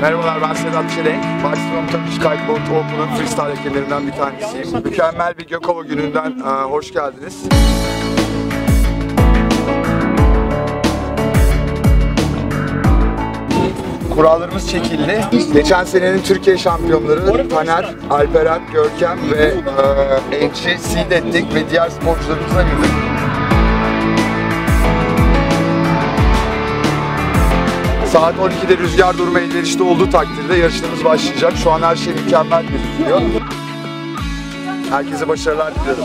Merhabalar ben Sedat Çelenk. Maximum Turkish Kiteboard Open'ın freestyle hakemlerinden bir tanesiyim. Mükemmel bir Gökova gününden e, hoş geldiniz. Kurallarımız çekildi. Geçen senenin Türkiye şampiyonları Taner, Alperen, Görkem ve e, Enç'i seed ettik ve diğer sporcularımıza girdik. Saat 12'de rüzgar durma elverişli olduğu takdirde yarışlarımız başlayacak. Şu an her şey mükemmel gözüküyor. Herkese başarılar diliyorum.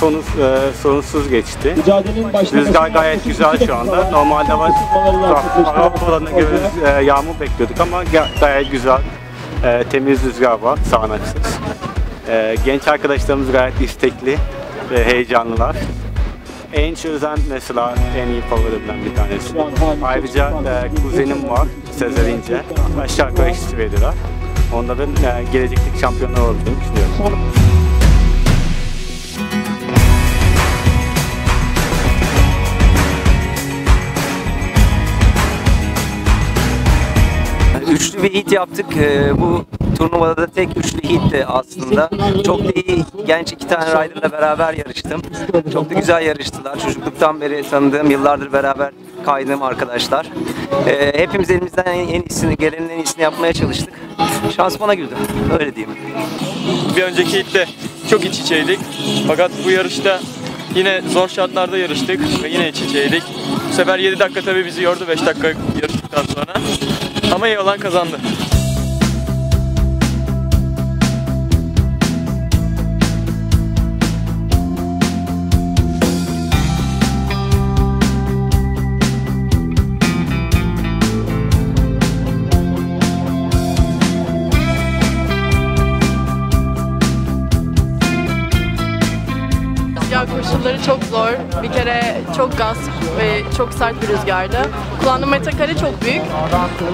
Tur sonu, e, sorunsuz geçti. Rüzgar gayet güzel şu anda. Normalde var Arap oranına göre e, yağmur bekliyorduk ama ga- gayet güzel. E, temiz rüzgar var, sağanaksız. E, genç arkadaşlarımız gayet istekli ve heyecanlılar. En Özen mesela en iyi favorilerimden bir tanesi. Ayrıca e, kuzenim var, Sezer İnce. Aşağı yukarı eşit seviyediler. Onların e, gelecekteki şampiyonlar olduğunu düşünüyorum. Üçlü bir hit yaptık. Ee, bu turnuvada da tek üçlü hitti aslında. Çok da iyi genç iki tane riderla beraber yarıştım. Çok da güzel yarıştılar. Çocukluktan beri tanıdığım, yıllardır beraber kaydığım arkadaşlar. Ee, hepimiz elimizden en, iyisini, gelenin en iyisini yapmaya çalıştık. Şans bana güldü. Öyle diyeyim. Bir önceki hitte çok iç içeydik. Fakat bu yarışta yine zor şartlarda yarıştık ve yine iç içeydik. Bu sefer 7 dakika tabii bizi yordu 5 dakika yarıştıktan sonra. Ama iyi olan kazandı. Rüzgar koşulları çok zor. Bir kere çok gaz ve çok sert bir rüzgardı. Kullandığım metakare çok büyük.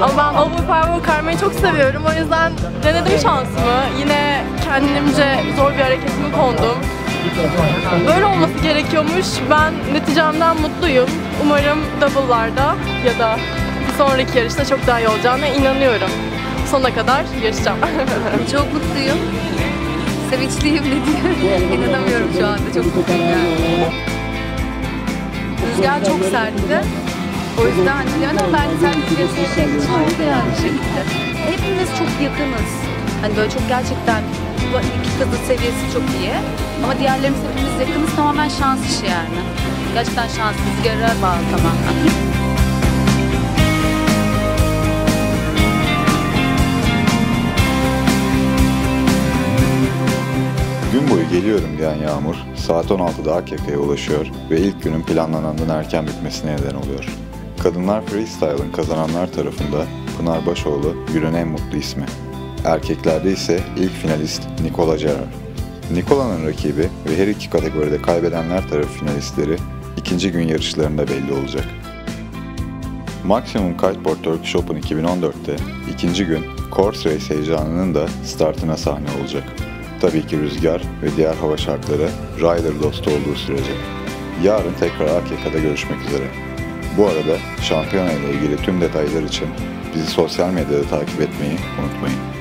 Ama ben overpower karmayı çok seviyorum. O yüzden denedim şansımı. Yine kendimce zor bir hareketimi kondum. Böyle olması gerekiyormuş. Ben neticemden mutluyum. Umarım double'larda ya da sonraki yarışta çok daha iyi olacağına inanıyorum. Sonuna kadar yarışacağım. Çok mutluyum. Sevinçliyim ne diyeyim. İnanamıyorum şu anda. Çok mutluyum yani. Rüzgar çok sertti. O yüzden hani ben sen rüzgarı şey yani şekilde. Hepimiz çok yakınız. Hani böyle çok gerçekten iki kızın seviyesi çok iyi. Ama diğerlerimiz hepimiz yakınız. Tamamen şans işi yani. Gerçekten şans rüzgara bağlı tamamen. Gün boyu geliyorum diyen Yağmur, saat 16'da Akyaka'ya ulaşıyor ve ilk günün planlanandan erken bitmesine neden oluyor. Kadınlar Freestyle'ın kazananlar tarafında Pınar Başoğlu günün en mutlu ismi. Erkeklerde ise ilk finalist Nikola Gerard. Nikola'nın rakibi ve her iki kategoride kaybedenler tarafı finalistleri ikinci gün yarışlarında belli olacak. Maximum Kiteboard Turkish Open 2014'te ikinci gün Course Race heyecanının da startına sahne olacak. Tabii ki rüzgar ve diğer hava şartları rider dostu olduğu sürece. Yarın tekrar Akyaka'da görüşmek üzere. Bu arada şampiyona ile ilgili tüm detaylar için bizi sosyal medyada takip etmeyi unutmayın.